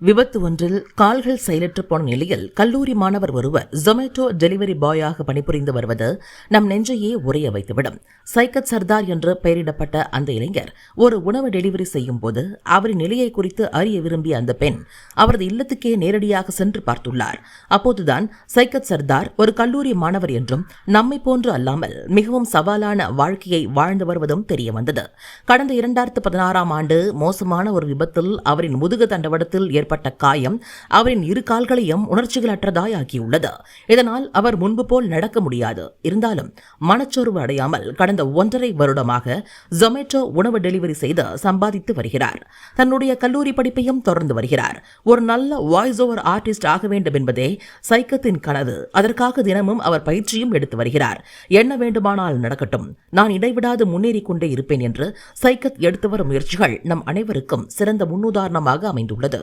விபத்து ஒன்றில் கால்கள் செயலற்று போன நிலையில் கல்லூரி மாணவர் ஒருவர் ஜொமேட்டோ டெலிவரி பாயாக பணிபுரிந்து வருவது நம் நெஞ்சையே உரைய வைத்துவிடும். சைக்கத் சர்தார் என்று பெயரிடப்பட்ட அந்த இளைஞர் ஒரு உணவு டெலிவரி செய்யும் போது அவரின் நிலையை குறித்து அறிய விரும்பிய அந்த பெண் அவரது இல்லத்துக்கே நேரடியாக சென்று பார்த்துள்ளார். அப்போதுதான் சைக்கத் சர்தார் ஒரு கல்லூரி மாணவர் என்றும் நம்மை போன்று அல்லாமல் மிகவும் சவாலான வாழ்க்கையை வாழ்ந்து வருவதும் தெரிய வந்தது. கடந்த இரண்டாயிரத்து பதினாறாம் ஆண்டு மோசமான ஒரு விபத்தில் அவரின் முதுகு தண்டவடத்தில் ஏற்பட்ட காயம் அவரின் இரு கால்களையும் உணர்ச்சிகளற்றதாய் ஆக்கியுள்ளது இதனால் அவர் முன்பு போல் நடக்க முடியாது. இருந்தாலும் மனச்சோர்வு அடையாமல் கடந்த ஒன்றரை வருடமாக ஜொமேட்டோ உணவு டெலிவரி செய்து சம்பாதித்து வருகிறார். தன்னுடைய கல்லூரி படிப்பையும் தொடர்ந்து வருகிறார். ஒரு நல்ல வாய்ஸ் ஓவர் ஆர்டிஸ்ட் ஆக வேண்டும் என்பதே சைக்கத்தின் கனவு. அதற்காக தினமும் அவர் பயிற்சியும் எடுத்து வருகிறார். என்ன வேண்டுமானால் நடக்கட்டும். நான் இடைவிடாது முன்னேறிக் கொண்டே இருப்பேன் என்று சைக்கத் எடுத்து வரும் முயற்சிகள் நம் அனைவருக்கும் சிறந்த முன்னுதாரணமாக அமைந்துள்ளது.